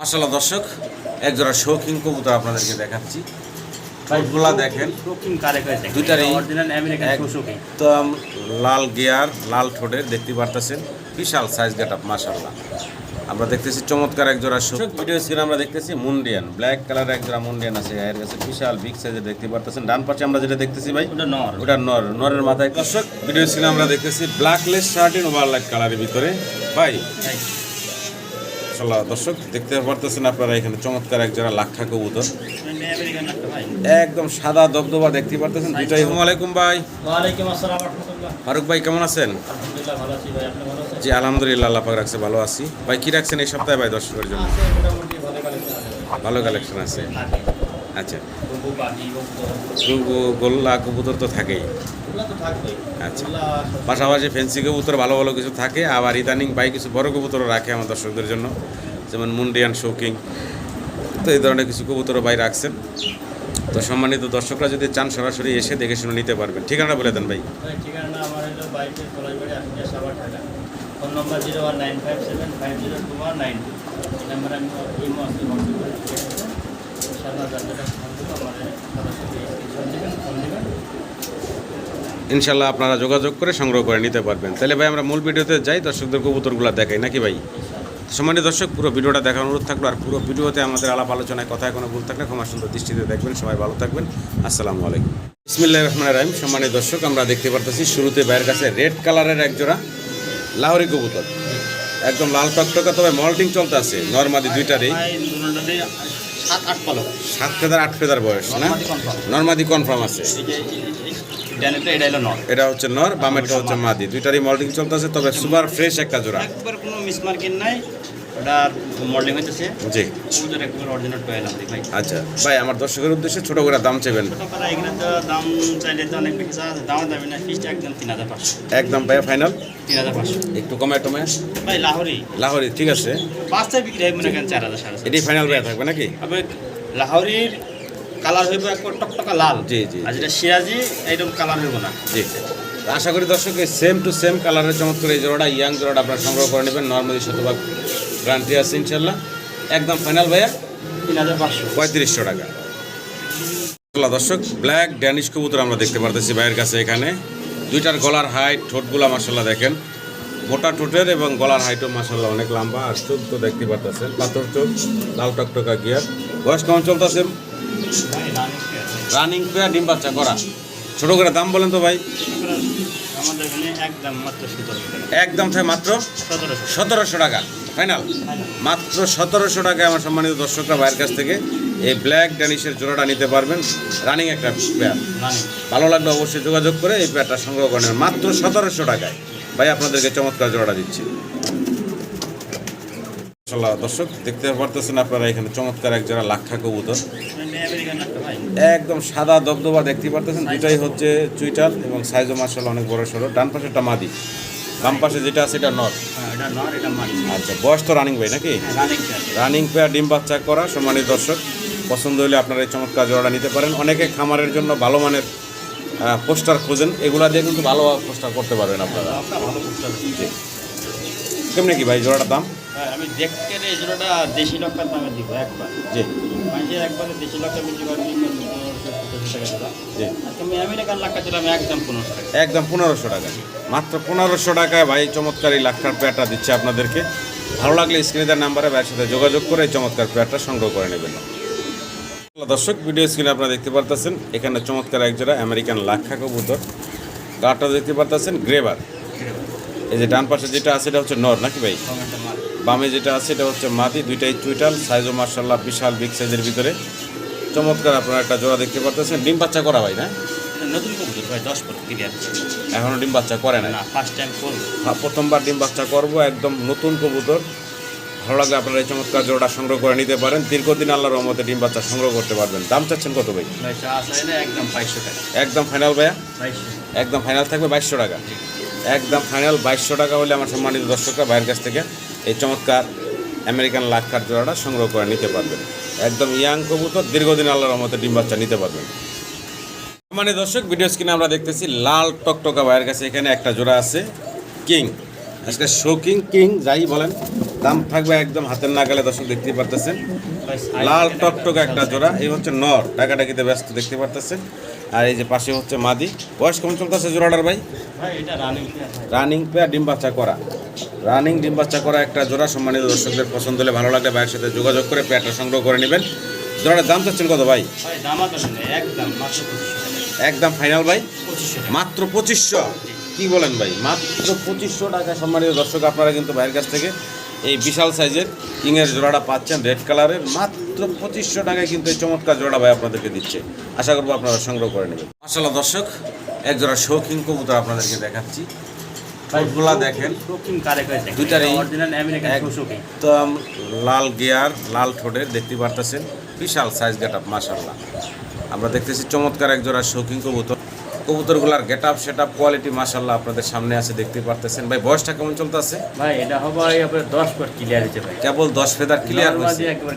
মাসাল্লাহ দর্শক একজোড়া শৌখিন কবুতর আপনাদেরকে দেখাচ্ছি। ঠোঁটগুলা দেখেন। দুইটারই একদম লাল গিয়ার লাল ঠোঁটের দেখতে পারতেছেন? বিশাল সাইজ গেট আপ মাসাল্লাহ আমরা দেখতেছি চমৎকার একজোড়া শৌখিন। ভিডিও স্ক্রিনে আমরা দেখতেছি মুন্ডিয়ান। ব্ল্যাক কালার একজোড়া মুন্ডিয়ান আছে। এর কাছে বিশাল বিগ সাইজের দেখতে পারতেছেন। ডান পাশে আমরা যেটা দেখতেছি ভাই ওটা নর। ওটা নর। নরের মাথায় দর্শক ভিডিও স্ক্রিনে আমরা দেখতেছি ব্ল্যাকলেস শার্টিন ওভার লাইট কালারের ভিতরে। ভাই মাশাআল্লাহ দর্শক দেখতে পারতেছেন আপনারা এখানে চমৎকার এক যারা লাক্ষা কবুতর। একদম সাদা দবদবা দেখতে পারতেছেন দুটাই। আলাইকুম ভাই। ফারুক ভাই কেমন আছেন? জি আলহামদুলিল্লাহ আল্লাহ পাক রাখছে ভালো আছি। ভাই কি রাখছেন এই সপ্তাহে ভাই দর্শকের জন্য? ভালো কালেকশন আছে। আচ্ছা। গোল্লা কবুতর তো থাকেই। আচ্ছা। পাশাপাশি ফেন্সি কবুতর ভালো ভালো কিছু থাকে। আবার ইদানিং ভাই কিছু বড় কবুতরও রাখে আমার দর্শকদের জন্য। যেমন মুন্ডিয়ান শৌকিং তো এই ধরনের কিছু কবুতরও ভাই রাখছেন। তো সম্মানিত দর্শকরা যদি চান সরাসরি এসে দেখে শুনে নিতে পারবেন। ঠিকানা বলে দেন ভাই। ভাই ঠিকানা আমার হলো বাইকের কলাইবাড়ি আসলে Savar Dhaka. Phone number zero one nine five seven five zero two one nine two. এই নাম্বারে আমি হোয়াটসঅ্যাপ। ইনশাল্লাহ আপনারা যোগাযোগ করে সংগ্রহ করে নিতে পারবেন। তাহলে ভাই আমরা মূল ভিডিওতে যাই, দর্শকদের কবুতরগুলো দেখাই, নাকি ভাই? সম্মানিত দর্শক, পুরো ভিডিওটা দেখার অনুরোধ থাকল, আর পুরো ভিডিওতে আমাদের আলাপ আলোচনায় কথায় কোনো ভুল থাকলে ক্ষমা সুন্দর দৃষ্টিতে দেখবেন, সবাই ভালো থাকবেন। আসসালামু আলাইকুম। ইসমিল্লা রহমান রাহিম। সম্মানিত দর্শক, আমরা দেখতে পারতেছি শুরুতে ভাইয়ের কাছে রেড কালারের এক জোড়া লাহোরি কবুতর। একদম লাল টকটকা, তবে মল্টিং চলতে আছে। নর্মাদি দুইটারই। সাত আট পালক সাত ফেদার আট ফেদার বয়স না? নর্মাদি কনফার্ম আছে। এটা হচ্ছে নর বামেরটা হচ্ছে মাদি। দুইটারই মল্টিং চলতে আছে তবে সুপার ফ্রেশ একটা জোড়া। একবার কোনো মিসমার্কিং নাই। ওটা মডেলিং হইতেছে। জি। ওদের একবার অরিজিনাল টয়েল আমাদের ভাই। আচ্ছা ভাই আমার দর্শকের উদ্দেশ্যে ছোট করে দাম চাইবেন। ছোটো করা এগুলো তো দাম চাইলে তো অনেক বেশি আছে। দাম দামি না ফিসটা একদম তিন হাজার পাঁচশো। একদম ভাই ফাইনাল তিন হাজার পাঁচশো। একটু কমে টমে ভাই লাহোরি। লাহোরি ঠিক আছে। পাঁচটায় বিক্রি হয় মনে করেন চার হাজার সাড়ে চার ফাইনাল ভাই থাকবে নাকি? আবে লাহোরির কালার হইব একবার টকটকা লাল। জি, জি। আর যেটা সিরাজি এইরকম কালার হইব না। জি। আশা করি দর্শক সেম টু সেম কালারের চমৎকার এই জোড়াটা ইয়াং জোড়াটা আপনারা সংগ্রহ করে নেবেন। নর্মালি শতভাগ গ্যারান্টি আছে ইনশাল্লাহ। একদম ফাইনাল ভাইয়া, পঁয়ত্রিশশো টাকা। দর্শক ব্ল্যাক ড্যানিশ কবুতর আমরা দেখতে পারতেছি ভাইয়ের কাছে এখানে। দুইটার গলার হাইট ঠোঁটগুলা মাসাল্লাহ দেখেন। মোটা ঠোঁটের এবং গলার হাইটও মাসাল্লাহ অনেক লম্বা, আর চোখ তো দেখতে পারতেছেন, পাথর চোখ, লাল টকটকা গিয়ার বয়স কেমন চলতেছে? রানিং পেয়ার ডিম বাচ্চা করা ছোটো করে দাম বলেন তো ভাই। একদম মাত্র থাকে মাত্র? সতেরোশো। টাকা। ফাইনাল? মাত্র সতেরোশো টাকায় আমার সম্মানিত দর্শকরা ভাইয়ের কাছ থেকে এই ব্ল্যাক ড্যানিশের জোড়াটা নিতে পারবেন। রানিং একটা পেয়ার ভালো লাগলে অবশ্যই যোগাযোগ করে এই পেয়ারটা সংগ্রহ করে নেবেন। মাত্র সতেরোশো টাকায়। ভাই আপনাদেরকে চমৎকার জোড়াটা দিচ্ছি। মাশাআল্লাহ, দর্শক দেখতে পারতেছেন আপনারা এখানে চমৎকার এক জোড়া লাক্ষা কবুতর। একটা একদম সাদা দবদবা দেখতে পারতেছেন দুটাই হচ্ছে চুইটাল এবং সাইজও মার্শাল অনেক বড় সড়ো ডান পাশেরটা মাদি বাম পাশে যেটা আছে এটা নর। আচ্ছা বয়স তো রানিং ভাই নাকি? রানিং পেয়ার ডিম বাচ্চা করা সম্মানিত দর্শক পছন্দ হলে আপনারা এই চমৎকার জোড়াটা নিতে পারেন। অনেকে খামারের জন্য ভালো মানের পোস্টার খোঁজেন এগুলা দিয়ে কিন্তু ভালো পোস্টার করতে পারবেন আপনারা। কেমনি কি ভাই জোড়াটার দাম? আমি দেখতে দেশি লক্ষার দামে দিব একবার। জি। একবারে দেশি লক্ষা বিক্রি করবি আমি একদম পনেরোশো টাকা। মাত্র পনেরোশো টাকায় ভাই চমৎকার এই লাক্ষার পেয়ারটা দিচ্ছে আপনাদেরকে। ভালো লাগলে স্ক্রিনে দেওয়ার নাম্বারে ভাইয়ের সাথে যোগাযোগ করে এই চমৎকার পেয়ারটা সংগ্রহ করে নেবেন। দর্শক ভিডিও স্ক্রিনে আপনারা দেখতে পারতেছেন এখানে চমৎকার এক জোড়া আমেরিকান লাক্ষা কবুতর। গাটা দেখতে পারতেছেন গ্রেবার এই যে ডান পাশে যেটা আছে এটা হচ্ছে নর নাকি ভাই? বামে যেটা আছে এটা হচ্ছে মাদি দুইটাই চুইটাল সাইজও মার্শাল্লাহ বিশাল বিগ সাইজের ভিতরে। চমৎকার আপনারা একটা জোড়া দেখতে পারতেছেন। ডিম বাচ্চা করা ভাই না? এটা নতুন কবুতর ভাই দশ পর ক্লিয়ার এখনও ডিম বাচ্চা করে না ফার্স্ট টাইম করব। হ্যাঁ, প্রথমবার ডিম বাচ্চা করব একদম নতুন কবুতর। ভালো লাগলে আপনারা এই চমৎকার জোড়া সংগ্রহ করে নিতে পারেন। দীর্ঘদিন আল্লাহর রহমতে ডিম বাচ্চা সংগ্রহ করতে পারবেন। দাম চাচ্ছেন কত ভাই? একদম বাইশশো টাকা। একদম ফাইনাল ভাইয়া? একদম ফাইনাল থাকবে বাইশশো টাকা। একদম ফাইনাল বাইশশো টাকা হলে আমার সম্মানিত দর্শকরা বাইরের কাছ থেকে এই চমৎকার আমেরিকান লাক্ষার জোড়াটা সংগ্রহ করে নিতে পারবেন। একদম ইয়াং কবুতর দীর্ঘদিন আল্লাহর রহমতে ডিম বাচ্চা নিতে পারবেন। মানে দর্শক ভিডিও স্ক্রিনে আমরা দেখতেছি লাল টকটকা ভাইয়ের কাছে এখানে একটা জোড়া আছে কিং। আজকে শো কিং কিং যাই বলেন দাম থাকবে একদম হাতের নাগালে দর্শক দেখতে পারতেছেন। লাল টকটকে একটা জোড়া এই হচ্ছে নর টাকাটাকিতে ব্যস্ত দেখতে পারতেছেন। আর এই যে পাশে হচ্ছে মাদি। বয়স কেমন চলতেছে জোড়াটার ভাই? রানিং পেয়ার ডিম বাচ্চা করা। রানিং ডিম বাচ্চা করা একটা জোড়া সম্মানিত দর্শকদের পছন্দ হলে ভালো লাগলে ভাইয়ের সাথে যোগাযোগ করে পেয়ারটা সংগ্রহ করে নেবেন। জোড়াটার দাম চাচ্ছেন কত ভাই? একদম ফাইনাল ভাই? মাত্র পঁচিশশো? কি বলেন ভাই? মাত্র পঁচিশশো টাকা সম্মানিত দর্শক আপনারা কিন্তু ভাইয়ের কাছ থেকে এই বিশাল সাইজের কিংয়ের জোড়াটা পাচ্ছেন রেড কালারের। মাত্র পঁচিশশো টাকায় কিন্তু এই চমৎকার জোড়া ভাই আপনাদেরকে দিচ্ছে। আশা করব আপনারা সংগ্রহ করে নেবেন। মাসাল্লাহ দর্শক এক জোড়া শৌখিন কবুতর আপনাদেরকে দেখাচ্ছি। দেখেন। একদম লাল গিয়ার লাল ঠোঁটের দেখতে পারতেছেন? বিশাল সাইজ গেট আপ মাসাল্লাহ আমরা দেখতেছি চমৎকার এক জোড়া শৌখিন কবুতর। কবুতরগুলার get up set up quality মাসাল্লাহ আপনাদের সামনে আছে দেখতে পারতেছেন। ভাই বয়সটা কেমন চলতেছে? ভাই এটা হবে আপনার দশ ফুট ক্লিয়ার হচ্ছে ভাই। কেবল দশ ফেদার ক্লিয়ার হয়েছে। একবার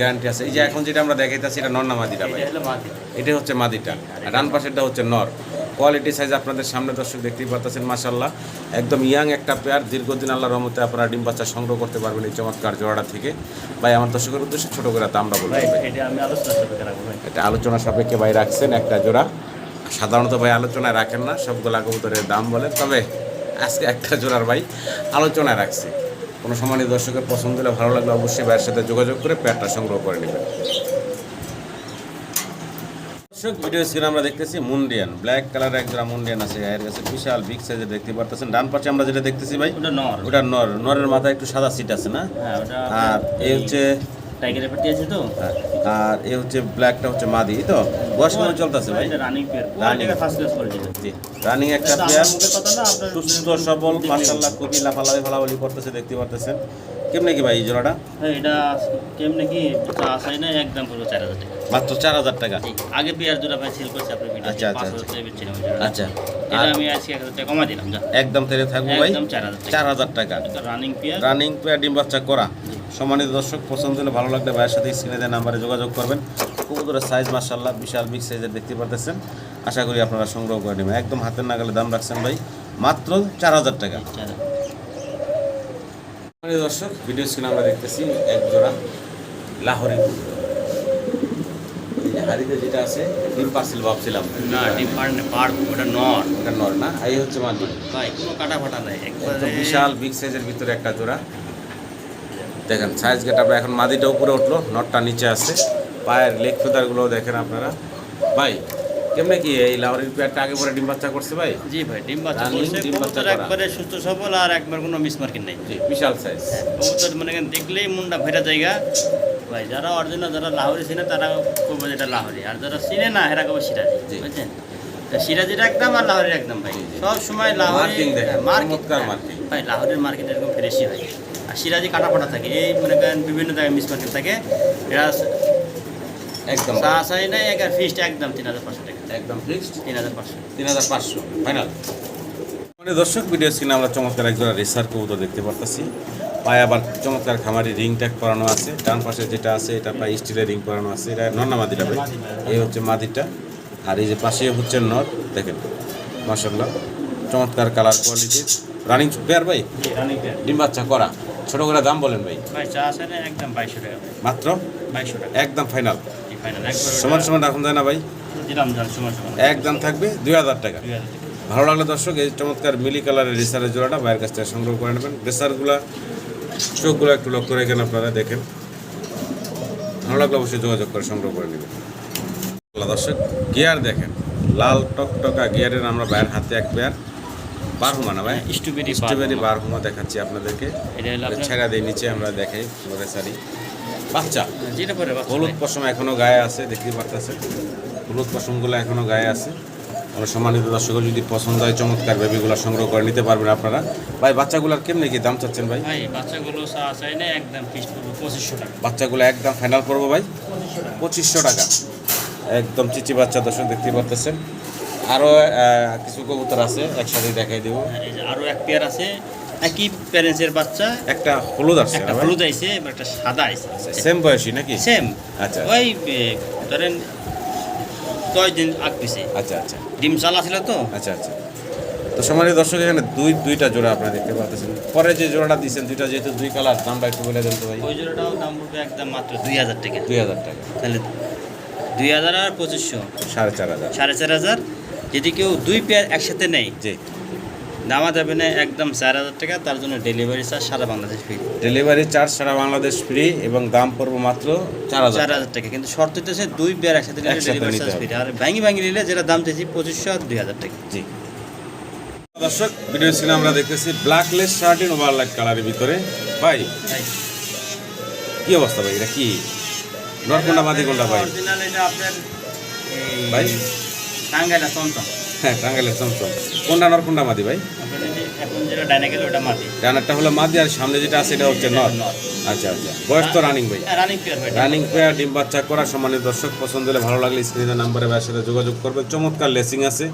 গ্যারান্টি আছে। এই যে এখন যেটা আমরা দেখাইতেছি এটা নর না মাদিটা ভাই? এটা হচ্ছে মাদিটা। ডান পাশেরটা হচ্ছে নর। কোয়ালিটি সাইজ আপনাদের সামনে দর্শক দেখতেই পারতেছেন মাসাল্লাহ একদম ইয়াং একটা পেয়ার দীর্ঘদিন আল্লাহ রহমতে আপনারা ডিম বাচ্চা সংগ্রহ করতে পারবেন এই চমৎকার জোড়াটা থেকে। ভাই আমার দর্শকের উদ্দেশ্যে ছোট করে দামটা বলব এটা আলোচনা সাপেক্ষে ভাই। এটা আলোচনা সাপেক্ষে ভাই রাখছেন একটা জোড়া। সাধারণত ভাই আলোচনায় রাখেন না সবগুলা কবুতরের দাম বলে। তবে আজকে একটা জোড়ার ভাই আলোচনায় রাখছে। কোনো সম্মানিত দর্শকের পছন্দ হলে ভালো লাগলে অবশ্যই ভাইয়ের সাথে যোগাযোগ করে প্যাডটা সংগ্রহ করে নেবেন। দর্শক ভিডিও স্ক্রিনে আমরা দেখতেছি মুন্ডিয়ান। ব্ল্যাক কালার এক জোড়া মুন্ডিয়ান আছে এর কাছে বিশাল বিগ সাইজের দেখতে পারতেছেন। ডান পাশে আমরা যেটা দেখতেছি ভাই ওটা নর। ওটা নর। নরের মাথায় একটু সাদা সিট আছে না? হ্যাঁ ওটা আর এই হচ্ছে টাইগারের পাটি আছে তো? আর এই হচ্ছে ব্ল্যাকটা হচ্ছে মাদি তো? বয়স কেমন চলতেছে ভাই? Running pair running first class quality জি। রানিং একটা পেয়ার সুস্থ সবল মাশাল্লাহ খুবই লাফালাফি ফালাফালি করতেছে দেখতে পারতেছেন। কেমনে কি ভাই এই জোড়াটা? হ্যাঁ, এটা কেমনে কি আসাই না একদম পুরো চার হাজার টাকা। মাত্র চার হাজার টাকা? আগে পেয়ার দুটো ভাই সেল করছে ভিডিও আচ্ছা, আচ্ছা। আচ্ছা। এটা আমি আজকে এক হাজার টাকা কমা দিলাম একদম তেলে থাকব ভাই? চার হাজার টাকা। রানিং পেয়ার রানিং পেয়ার ডিম বাচ্চা করা। সম্মানিত দর্শক পছন্দ হলে ভালো লাগলে ভাইয়ের সাথে স্ক্রিনে দেওয়া নাম্বারে যোগাযোগ করবেন। কবুতরের সাইজ মার্শাল্লাহ বিশাল বিগ সাইজের দেখতে পারতেছেন। আশা করি আপনারা সংগ্রহ করে নেবেন। একদম হাতের নাগালে দাম রাখছেন ভাই মাত্র চার হাজার টাকা। দর্শক ভিডিও স্ক্রিনে আমরা দেখতেছি এক জোড়া লাহোরি। হাড়িতে যেটা আছে ডিম পার্সেল ভাবছিলাম। না ডিম ওটা নর। ওটা নর না? এই হচ্ছে ভাই কোনো কাটা ফাটা নাই। বিশাল বিগ সাইজের ভিতরে একটা জোড়া। দেখেন সাইজ গেট আপনার এখন মাদিটা উপরে উঠল নটটা নিচে আছে। পায়ের লেগ ফেদারগুলো দেখেন আপনারা। ভাই কেমনে কি এই লাহোরির পেয়ারটা আগে পরে ডিম বাচ্চা করছে ভাই? জি ভাই ডিম বাচ্চা করছে ডিম বাচ্চা একবারে সুস্থ সবল আর একবার কোনো মিস মার্কিং নেই। জি বিশাল সাইজ কবুতর মানে দেখলেই মুন্ডা ভেটা জায়গা। ভাই যারা অরিজিনাল যারা লাহোরি চিনে তারা কবে যেটা লাহোরি আর যারা চিনে না এরা কবে সিরাজি। বুঝছেন? তা সিরাজির একদম আর লাহরির একদম ভাই। সব সময় লাহোরি মার্কেট চমৎকার ভাই লাহোরের মার্কেট এরকম ফ্রেশই হয়। আর সিরাজি কাটা ফাটা থাকে এই মনে করেন বিভিন্ন জায়গায় মিস মার্কেট থাকে এরা একদম। চা চাই নাই এক ফিসটা একদম তিন হাজার পাঁচশো টাকা। একদম ফিক্সড তিন হাজার পাঁচশো। তিন হাজার পাঁচশো ফাইনাল মানে দর্শক ভিডিও স্ক্রিনে আমরা চমৎকার একজোড়া রেসার কবুতর দেখতে পারতেছি। পায়ে আবার চমৎকার খামারি রিং ট্যাগ করানো আছে। ডান পাশে যেটা আছে এটা প্রায় স্টিলের রিং করানো আছে। এটা নন্না মাদিটা ভাই। এই হচ্ছে মাদিটা। আর এই যে পাশে হচ্ছে নর দেখেন। মাসাল্লাহ চমৎকার কালার কোয়ালিটির রানিং পেয়ার ভাই? ডিম বাচ্চা করা। ছোট করে দাম বলেন ভাই। ভাই চা চাই না একদম বাইশশো টাকা মাত্র? একদম ফাইনাল। জি ফাইনাল? একবার সমান সমান রাখুন যায় না ভাই? একদম থাকবে দুই হাজার টাকা। ভালো লাগলে দর্শক এই চমৎকার মিলি কালারের রেসারের জোড়াটা বাইরের কাছ থেকে সংগ্রহ করে নেবেন। রেসারগুলা চোখগুলো একটু লক্ষ্য রেখেন আপনারা দেখেন। ভালো লাগলে অবশ্যই যোগাযোগ করে সংগ্রহ করে নেবেন। দর্শক গিয়ার দেখেন। লাল টকটকা গিয়ারের আমরা বাইরের হাতে এক পেয়ার বারহুমা না ভাই? স্ট্রবেরি স্ট্রবেরি বারহুমা দেখাচ্ছি আপনাদেরকে। ছেড়া দিয়ে নিচে আমরা দেখাই রেসারি বাচ্চা। যেটা পরে হলুদ পশম এখনও গায়ে আছে দেখতে পারতেছেন? হলুদ পশমগুলো এখনও গায়ে আছে। আমরা সম্মানিত দর্শকের যদি পছন্দ হয় চমৎকার বেবিগুলো সংগ্রহ করে নিতে পারবেন আপনারা। ভাই বাচ্চাগুলোর কেমনে কি দাম চাচ্ছেন ভাই? ভাই বাচ্চাগুলো চাই না একদম পঁচিশশো টাকা। বাচ্চাগুলো একদম ফাইনাল করব ভাই? পঁচিশশো টাকা। একদম চিচি বাচ্চা দর্শক দেখতে পারতেছেন? আরও কিছু কবুতর আছে একসাথে দেখাই দেবো। হ্যাঁ, এই যে আরও এক পেয়ার আছে। একই প্যারেন্টসের বাচ্চা একটা হলুদ আছে একটা হলুদ আইছে একটা সাদা আইছে। সেম বয়সী নাকি? সেম আচ্ছা। ওই ধরেন দশ দিন আগ পিছে আচ্ছা আচ্ছা। ডিম চালা ছিল তো? আচ্ছা আচ্ছা। তো সম্মানিত দর্শক এখানে দুই দুইটা জোড়া আপনারা দেখতে পাচ্ছেন। পরে যে জোড়াটা দিচ্ছেন দুইটা যেহেতু দুই কালার দাম দামটা একটু বলে দেন তো ভাই। ওই জোড়াটাও দাম পড়বে একদম মাত্র দুই হাজার টাকা। দুই হাজার টাকা। তাহলে দুই হাজার আর পঁচিশশো। সাড়ে চার হাজার। সাড়ে চার হাজার। যদি কেউ দুই পেয়ার একসাথে নেয় জি। নামা যাবে না একদম চার হাজার টাকা তার জন্য ডেলিভারি চার্জ সারা বাংলাদেশ ফ্রি ডেলিভারি চার্জ সারা বাংলাদেশ ফ্রি এবং দাম পড়বে মাত্র চার হাজার চার হাজার টাকা কিন্তু শর্ত হচ্ছে দুই পেয়ার একসাথে নিলে ডেলিভারি চার্জ ফ্রি আর ভাঙি ভাঙি নিলে যেটা দাম চাইছি পঁচিশশো আর দুই হাজার টাকা। জি। দর্শক ভিডিও ছিল আমরা দেখতেছি ব্ল্যাকলেস শার্টিন ওভারলাইট কালারের ভিতরে। ভাই কি অবস্থা ভাই? এটা কি? নরকোন্ডা মাদি কোনটা ভাই? ভাই? টাঙ্গাইলা চমচম। হ্যাঁ টাঙ্গাইলের চমচম। কোনটা নরকোন্ডা মাদি ভাই? আপনার এই যে এখন যেটা ডাইনে গেলে ওটা মাটি ডানারটা হলো মাদি আর সামনে যেটা আছে এটা হচ্ছে নর। আচ্ছা আচ্ছা। বয়স তো রানিং ভাই। রানিং পেয়ার ভাই রানিং পেয়ার ডিম বাচ্চা করা সম্মানিত দর্শক পছন্দ হলে ভালো লাগলে স্ক্রিনের নাম্বারে ভাইয়ের সাথে যোগাযোগ করবেন। চমৎকার লেসিং আছে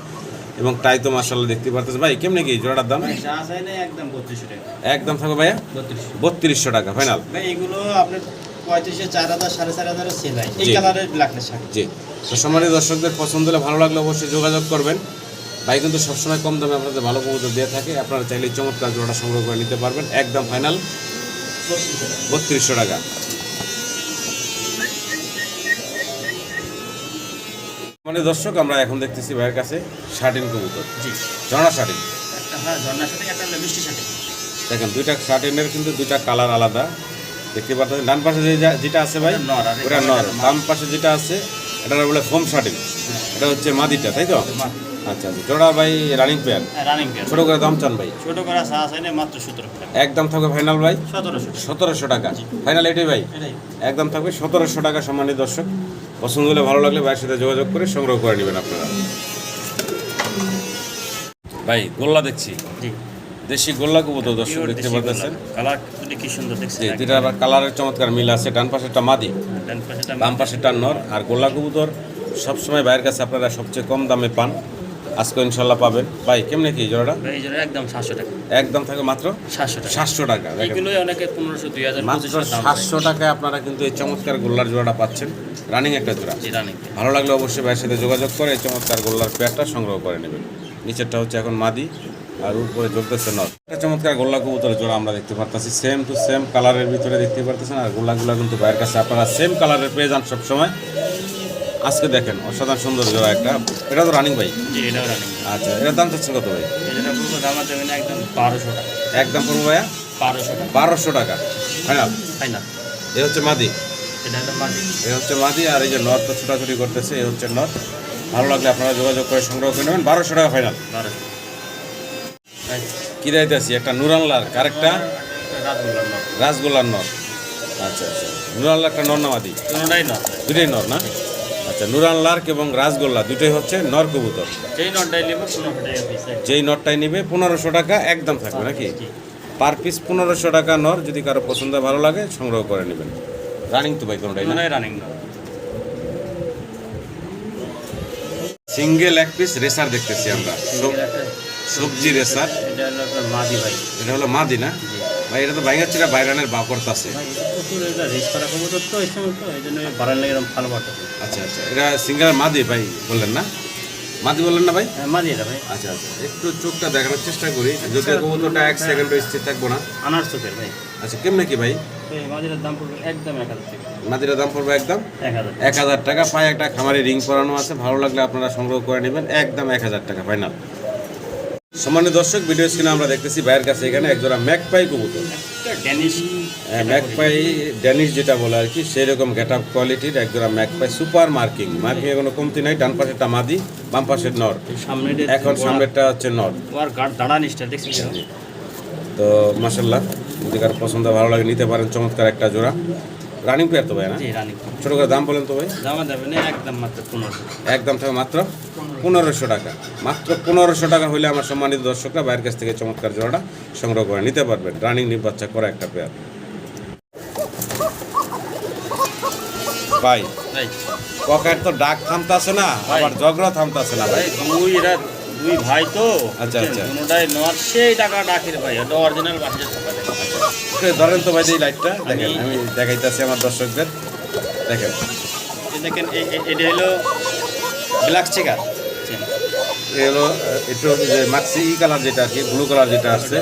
এবং টাই তো মাসাল্লাহ দেখতে পারতেছে ভাই কেমনে কি জোড়াটার দাম? একদম থাকবে ভাইয়া? বত্রিশশো। টাকা ফাইনাল ভাই এগুলো আপনার পঁয়ত্রিশে চার হাজার সাড়ে চার হাজারের সেল হয়। এই কালারের ব্ল্যাকলেস শার্ট জি। তো সম্মানিত দর্শকদের পছন্দ হলে ভালো লাগলে অবশ্যই যোগাযোগ করবেন। ভাই কিন্তু সবসময় কম দামে আপনাদের ভালো কবুতর দিয়ে থাকে। আপনারা চাইলে চমৎকার জোড়াটা সংগ্রহ করে নিতে পারবেন। একদম ফাইনাল বত্রিশশো টাকা। মানে দর্শক আমরা এখন দেখতেছি ভাইয়ের কাছে শার্টিন কবুতর। জি। জনা শার্টিন হ্যাঁ দেখেন দুইটা শার্টিনের কিন্তু দুইটা কালার আলাদা। দেখতে পাচ্ছেন ডান পাশে যে যেটা আছে ভাই ওটা নর। বাম পাশে যেটা আছে এটা বলে ফোম শার্টিং এটা হচ্ছে মাদিটা তাই তো? আচ্ছা আচ্ছা। জোড়া ভাই রানিং পেয়ার রানিং পেয়ার ছোট করে দাম চান ভাই। ছোট করা চা চাইলে মাত্র সতেরো টাকা। একদম থাকবে ফাইনাল ভাই? সতেরোশো সতেরোশো টাকা। ফাইনাল এটাই ভাই? এটাই। একদম থাকবে সতেরোশো টাকা সম্মানিত দর্শক। পছন্দ হলে ভালো লাগলে ভাইয়ের সাথে যোগাযোগ করে সংগ্রহ করে নেবেন আপনারা। ভাই গোল্লা দেখছি। জি। দেশি গোল্লা কবুতর দর্শক দেখতে পাচ্ছেন কালার কি সুন্দর দেখছেন জি আবার কালারের চমৎকার মিল আছে ডান পাশেরটা মাদি ডান পাশেটা বাম পাশেরটা নর আর গোল্লা কবুতর সবসময় ভাইয়ের কাছে আপনারা সবচেয়ে কম দামে পান। আজকে ইনশাল্লাহ পাবেন। ভাই কেমনে কি জোড়াটা? এই জন্য একদম সাতশো টাকা। একদম থাকে মাত্র সাতশো টাকা। সাতশো টাকা দেখেন। এগুলোই অনেকে পনেরোশো দুই হাজার মাত্র পঁচিশশো দাম সাতশো টাকায় আপনারা কিন্তু এই চমৎকার গোল্লার জোড়াটা পাচ্ছেন। রানিং একটা জোড়া। জি রানিং ভালো লাগলে অবশ্যই ভাইয়ের সাথে যোগাযোগ করে এই চমৎকার গোল্লার পেয়ারটা সংগ্রহ করে নেবেন। নিচেরটা হচ্ছে এখন মাদি। আর উপরে জ্বলতেছে নট একটা চমৎকার গোল্লা কবুতরের জোড়া আমরা দেখতে পারতেছি। সেম টু সেম কালারের ভিতরে দেখতে পারতেছেন আর গোল্লাগুলো কিন্তু ভাইয়ের কাছে আপনারা সেম কালারের পেয়ে যান সবসময়। আজকে দেখেন অসাধারণ সুন্দর জোড়া একটা। এটা তো রানিং ভাই? রানিং আচ্ছা এটার দাম চাচ্ছেন কত ভাই? আছে একদম বারোশো টাকা। একদম পড়ব ভাইয়া? বারোশো টাকা। বারোশো টাকা। ফাইনাল তাই না এ হচ্ছে মাদি। এই হচ্ছে মাদি আর এই যে নট তো ছোটাছুটি করতেছে এই হচ্ছে নট ভালো লাগলে আপনারা যোগাযোগ করে সংগ্রহ করে নেবেন। বারোশো টাকা ফাইনাল বারোশো। কি দিতেছি একটা নুরানলার কারেক্টটা রাত বললাম না রাসগোল্লার নর। আচ্ছা আচ্ছা। নুরানলার একটা নর নামাদি দুটোই নর। না? আচ্ছা নুরান লার্ক এবং রাসগোল্লা দুটোই হচ্ছে নর কবুতর। যেই নটাই নেব পনেরোশো টাকা যেই নটটাই নিবে পনেরোশো টাকা একদম থাকবে নাকি? পার পিস পনেরোশো টাকা নর যদি কারও পছন্দ ভালো লাগে সংগ্রহ করে নেবেন। রানিং তো ভাই কোনোটাই না? রানিং সিঙ্গেল এক পিস রেসার দেখতেছি আমরা। সবজি রেসার এটা হলো মাদি ভাই। এটা হলো মাদি না? ভাই এটা তো বাইরানের আছে। ভাই প্রচুর এটা এরকম ভালো বাড়তে আচ্ছা আচ্ছা। এটা সিঙ্গার মাদি ভাই বললেন না? মাদি বললেন না ভাই? হ্যাঁ মাদি এটা ভাই। আচ্ছা আচ্ছা। একটু চোখটা দেখানোর চেষ্টা করি। যদি কবুতরটা এক সেকেন্ড স্থির থাকব না। আনার চোখের ভাই। আচ্ছা কেমনে কি ভাই? এই মাদিটার দাম পড়বে একদম এক হাজার টাকা। মাদিটার দাম পড়বে একদম? এক হাজার টাকা। পায়ে একটা খামারে রিং পরানো আছে। ভালো লাগলে আপনারা সংগ্রহ করে নেবেন। একদম এক হাজার টাকা ফাইনাল। সম্মানিত দর্শক ভিডিও স্ক্রিনে আমরা দেখতেছি ভাইয়ের কাছে এখানে একজোড়া ম্যাকপাই কবুতর। হ্যাঁ, ম্যাকপাই ড্যানিশ যেটা বলে আর কি সেই রকম গেট আপ কোয়ালিটির একজোড়া ম্যাকপাই সুপার মার্কিং মার্কিং কোনো কমতি নাই ডান পাশেরটা মাদি বাম পাশের নর। এখন সামনেরটা হচ্ছে নর। তো? মাসাল্লাহ যদি কারও পছন্দ ভালো লাগে নিতে পারেন চমৎকার একটা জোড়া। রানিং পেয়ার তো ভাই না? ছোটো করে দাম বলেন তো ভাই। দামা যাবে না একদম মাত্র একদম থাকবে মাত্র পনেরোশো টাকা। মাত্র পনেরোশো টাকা হলে আমার সম্মানিত দর্শকরা বাইরের কাছ থেকে চমৎকার জোড়াটা সংগ্রহ করে নিতে পারবেন। রানিং নির্বাচ্চা করা একটা পেয়ার ভাই ককার তো ডাক থামতাছে না। আবার ঝগড়া থামতাছে না ভাই। দুই এরা দুই ভাই তো। আচ্ছা, আচ্ছা। দুটাই নেওয়ার সেই টাকা ডাকির ভাই এটা অরিজিনাল টাকা ধরেন তো ভাই এই লাইটটা দেখেন আমি- দেখাইতেছি আমার দর্শকদের। দেখেন। দেখেন এটা হলো ব্ল্যাক চেকার একটু মাক্সি ই কালার যেটা আছে ব্লু কালার যেটা আসছে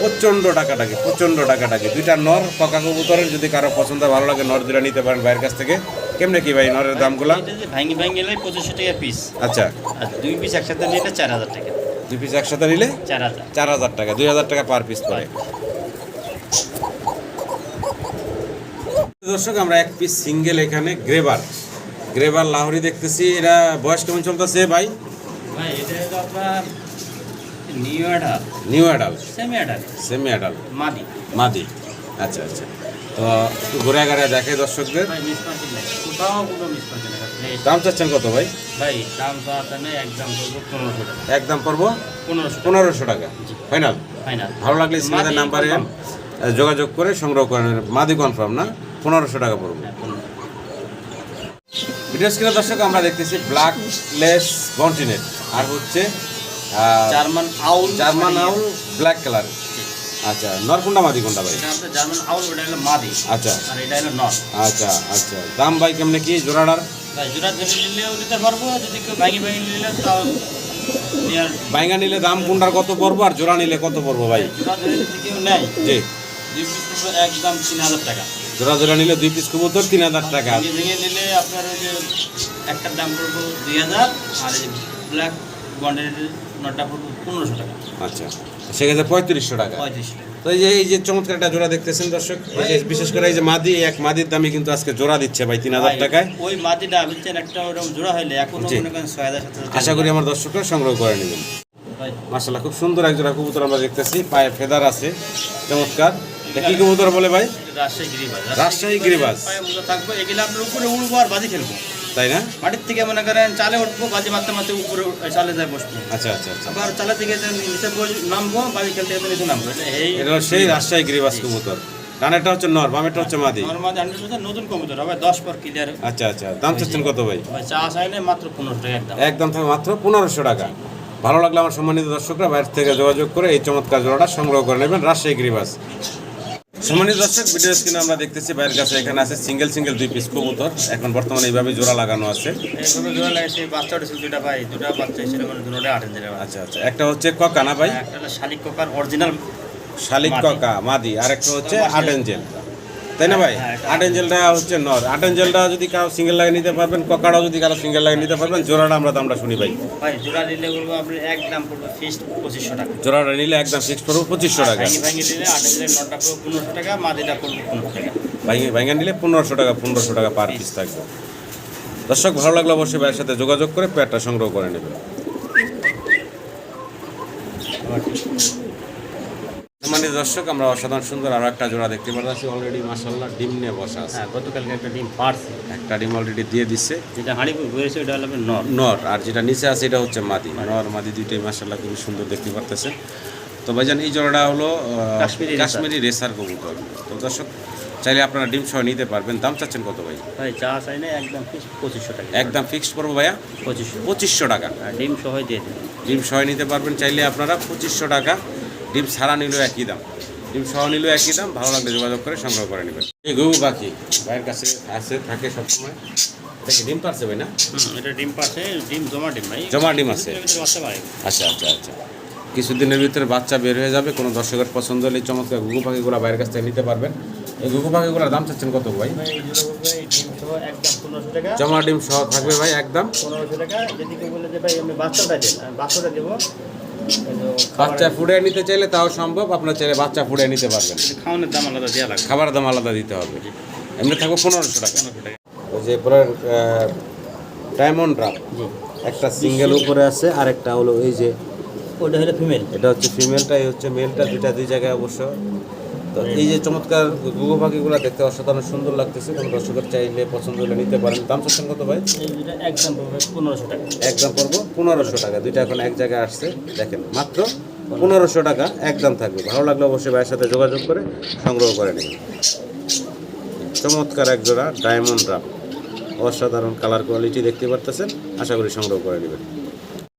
প্রচণ্ড টাকাটাকি প্রচণ্ড টাকাটাকি। দুইটা নর পকা কবুতরের যদি কারও পছন্দ ভালো লাগে নর দুটা নিতে পারেন বাইরের কাছ থেকে। কেমনে কি ভাই নরের দামগুলা? ভাঙ্গি ভাঙ্গি এলে পঁচিশশো টাকা পিস আচ্ছা। আর দুই পিস একসাথে নিলে চার হাজার টাকা। দুই পিস একসাথে নিলে? চার হাজার। চার হাজার টাকা দুই হাজার টাকা পার পিস পড়ে। দর্শক আমরা এক পিস সিঙ্গেল এখানে গ্রেবার গ্রেবার লাহোরি দেখতেছি এরা বয়স কেমন চলতেছে ভাই? ভাই এটা হলো আপনার new adult new adult semi adult semi adult মাদি। মাদি। আচ্ছা আচ্ছা। তো একটু ঘুরে ঘুরে দেখে দর্শকদের। দাম চাচ্ছেন কত ভাই? ভাই দাম একদম পড়ব পনেরোশো টাকা। ফাইনাল ভালো লাগলে নাম্বারে যোগাযোগ করে সংগ্রহ করেন মাদি কনফার্ম না? পনেরোশো টাকা পড়বে। ভিডিও স্ক্রিনে দর্শক আমরা দেখতেছি ব্ল্যাক লেস কন্টিনেন্ট। আর হচ্ছে German owl German owl black colour. আচ্ছা নরকুন্ডা মাদি কোনটা ভাই? জার্মান আউল ওটা হলো মাদি। আচ্ছা। আর এটা হলো নর। আচ্ছা আচ্ছা। দাম ভাই কেমনে কি জোড়াটার? জোড়া ধরে নিলেও নিতে পারব যদি কেউ ভাঙি ভাঙি নিলে তাও বাইঙ্গা নিলে দাম কোনটার কত পড়ব আর জোড়া নিলে কত পড়ব ভাই? জোড়া ধরে কেউ নেয় জি। দুই একদম তিন হাজার টাকা। জোড়া জোড়া নিলে দুই পিস কবুতর তিন হাজার টাকা। ভেঙে নিলে আপনার ওই যে একটার দাম পড়ব দুই হাজার আর ব্ল্যাক বন্ডের নটা পড়ব পনেরোশো টাকা। আচ্ছা সেক্ষেত্রে পঁয়ত্রিশশো টাকা। পঁয়ত্রিশশো টাকা। তো এই যে এই যে চমৎকার একটা জোড়া দেখতেছেন দর্শক বিশেষ করে এই যে মাদি এক মাদির দামই কিন্তু আজকে জোড়া দিচ্ছে ভাই তিন হাজার টাকায়। ওই মাটিটা বুঝছেন একটা ওরকম জোড়া হইলে এখনও আশা করি আমার দর্শকরা সংগ্রহ করে নেবেন। মার্শাল্লাহ খুব সুন্দর এক জোড়া কবুতর আমরা দেখতেছি পায়ে ফেদার আছে চমৎকার। কি কবুতর বলে ভাই? রাজশাহী গিরিবাজ। রাজশাহী গিরিবাজ। থাকব এগুলো আপনার উপরে উড়বো আর বাজি খেলব। তাই না? মাটির থেকে মনে করেন চালে উঠবো বাজি মারতে মারতে উপরে চালে যায় বসবো। আচ্ছা আচ্ছা আচ্ছা। আবার চালা থেকে নিচে নামবো বাজি খেলতে খেলতে নিচে নামবো। এটা এই এটা সেই রাজশাহী গিরিবাস কবুতর। ডানেরটা হচ্ছে নর বামেরটা হচ্ছে মাদি। নতুন কবুতর। আবার দশ পর ক্লিয়ার আচ্ছা আচ্ছা। দাম চাচ্ছেন কত ভাই? ভাই চা চাইলে মাত্র পনেরো টাকা একদম। একদম থাকবে মাত্র পনেরোশো টাকা। ভালো লাগলে আমার সম্মানিত দর্শকরা বাইরে থেকে যোগাযোগ করে এই চমৎকার জোড়াটা সংগ্রহ করে নেবেন রাজশাহী গিরিবাস সম্মানিত দর্শক ভিডিও স্ক্রিনে আমরা দেখতেছি বাইরের কাছে এখানে আছে সিঙ্গেল সিঙ্গেল দুই পিস কবুতর। এখন বর্তমানে এইভাবে জোড়া লাগানো আছে। এইভাবে জোড়া দুটা ভাই দুটা বাচ্চা মানে দুটোটা আচ্ছা আচ্ছা। একটা হচ্ছে ককা না ভাই? একটা শালিক ককার অরিজিনাল শালিক কাকা ককা মাদি। আর একটা হচ্ছে আর্ট এঞ্জেল তাই না ভাই? হ্যাঁ, আট এঞ্জেলটা হচ্ছে নর। আট এঞ্জেলটা যদি কারও সিঙ্গেল লাগে নিতে পারবেন ককাটাও যদি কারও সিঙ্গেল লাগে নিতে পারবেন জোড়াটা আমরা দামটা শুনি ভাই। ভাই জোড়া নিলে বলব আপনি এক দাম পড়বে ফিক্সড পঁচিশশো টাকা। জোড়াটা নিলে একদম ফিক্স করব পঁচিশশো টাকা। ভাঙি দিলে আট নটা পড়বে পনেরোশো টাকা মাদিটা পড়বে টাকা। ভাঙে ভাঙে নিলে পনেরোশো টাকা পনেরোশো টাকা পার পিস থাকবে। দর্শক ভালো লাগলে অবশ্যই ভাইয়ের সাথে যোগাযোগ করে প্যাডটা সংগ্রহ করে নেবেন। মানে দর্শক আমরা অসাধারণ সুন্দর আরও একটা জোড়া দেখতে পাচ্ছি অলরেডি মাসাল্লাহ ডিম নিয়ে বসা আছে। হ্যাঁ গতকালকে একটা ডিম পারছে। একটা ডিম অলরেডি দিয়ে দিচ্ছে যেটা হাঁড়ি ঘুরেছে ওটা হলো নর। নর আর যেটা নিচে আছে এটা হচ্ছে মাদি। নর মাদি দুইটাই মাসাল্লাহ খুবই সুন্দর দেখতে পারতেছে। তো ভাইজান এই জোড়াটা হলো কাশ্মীরি। কাশ্মীরি রেসার কবুতর। তো দর্শক চাইলে আপনারা ডিম সহ নিতে পারবেন। দাম চাচ্ছেন কত ভাই? ভাই চা চাই না একদম পঁচিশশো টাকা। একদম ফিক্সড করব ভাইয়া? পঁচিশশো। পঁচিশশো টাকা। আর ডিম সহ দিয়ে দিন। ডিম সহ নিতে পারবেন। চাইলে আপনারা পঁচিশশো টাকা ডিম ছাড়া নিলেও একই দাম। ডিম সহ নিলেও একই দাম ভালো লাগলে যোগাযোগ করে সংগ্রহ করে নেবেন। এই গরু পাখি ভাইয়ের কাছে আছে থাকে সবসময়। এটা কি ডিম পারছে ভাই না? এটা ডিম পাচ্ছে ডিম জমা ডিম ভাই। জমা ডিম আছে। আচ্ছা আচ্ছা আচ্ছা। কিছুদিনের ভিতরে বাচ্চা বের হয়ে যাবে কোনো দর্শকের পছন্দ হলে চমৎকার ঘুঘু পাখিগুলো বাইরের কাছ থেকে নিতে পারবেন। এই ঘুঘু পাখিগুলোর দাম চাচ্ছেন কত ভাই? জমা ডিম সহ থাকবে ভাই একদম। পনেরোশো টাকা। যদি কেউ বলে যে ভাই আমি বাচ্চাটা দেন বাচ্চাটা দেবো। বাচ্চা ফুড়ে নিতে চাইলে তাও সম্ভব আপনার ছেলে বাচ্চা ফুড়ে নিতে পারবেন। খাওয়ানোর দাম আলাদা দেওয়া লাগবে। খাবার দাম আলাদা দিতে হবে। এমনি থাকব পনেরোশো টাকা। ওই যে পরের ডায়মন্ড রাফ একটা সিঙ্গেল উপরে আছে আর একটা হলো এই যে ওটা হলো ফিমেল। এটা হচ্ছে ফিমেলটাই হচ্ছে মেলটা দুটা দুই জায়গায় অবশ্য। তো এই যে চমৎকার গুগো পাখিগুলো দেখতে অসাধারণ সুন্দর লাগতেছে। কোনো দর্শকের চাইলে পছন্দ হলে নিতে পারেন। দাম চাচ্ছেন কত ভাই? একদম পনেরোশো টাকা। একদম পড়ব পনেরোশো টাকা। দুইটা এখন এক জায়গায় আসছে দেখেন মাত্র পনেরোশো টাকা একদম থাকবে। ভালো লাগলে অবশ্যই ভাইয়ের সাথে যোগাযোগ করে সংগ্রহ করে নেবেন চমৎকার এক জোড়া ডায়মন্ড রাপ অসাধারণ কালার কোয়ালিটি দেখতে পারতেছেন। আশা করি সংগ্রহ করে নেবেন।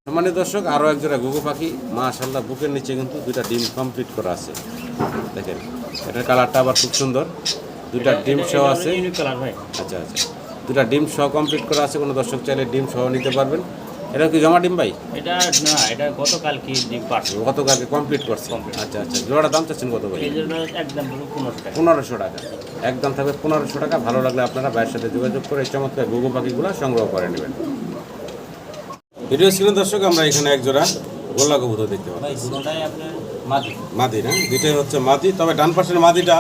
সম্মানিত দর্শক আরও এক জোড়া গুগু পাখি মাশাল্লাহ বুকের নিচে কিন্তু দুইটা ডিম কমপ্লিট করা আছে। দেখেন এটার কালারটা আবার খুব সুন্দর। দুটা ডিম সহ আছে। আচ্ছা আচ্ছা। দুটা ডিম সহ কমপ্লিট করা আছে কোনো দর্শক চাইলে ডিম সহ নিতে পারবেন। এটা কি জমা ডিম ভাই? এটা না এটা গতকাল কি ডিম পারছে গতকালকে কমপ্লিট করছে। আচ্ছা আচ্ছা। জোড়াটা দাম চাচ্ছেন কত ভাই? এই জন্য একদম টাকা। পনেরোশো টাকা। একদম থাকবে পনেরোশো টাকা। ভালো লাগলে আপনারা ভাইয়ের সাথে যোগাযোগ করে চমৎকার গুগু পাখিগুলো সংগ্রহ করে নেবেন। ভিডিও ছিল দর্শক আমরা এখানে এক জোড়া গোল্লা কবুতর দেখতে পাবো মাদি। না? দুইটাই হচ্ছে মাদি। তবে ডান পাশের মাদিটা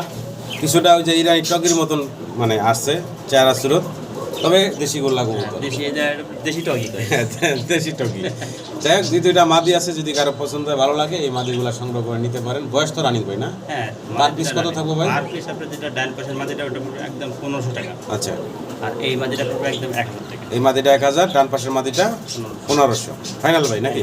কিছুটা ওই যে ইরানি টকির মতন মানে আসছে চেহারা সুরত। তবে দেশি গোল্লা কবুতর। দেশি এটা টকি দেশি টকি যাই হোক দুই দুইটা মাদি আছে যদি কারও পছন্দ হয় ভালো লাগে এই মাদিগুলা সংগ্রহ করে নিতে পারেন। বয়স তো রানিং ভাই না? হ্যাঁ পার piece কত থাকবে ভাই? আর পিস আপনার যেটা ডান পাশের মাদিটা ওটা একদম পনেরোশো টাকা। আচ্ছা। আর এই মাদিটা পুরো একদম এক হাজার টাকা। এই মাদিটা এক হাজার ডান পাশের মাদিটা পনেরোশো। ফাইনাল ভাই নাকি?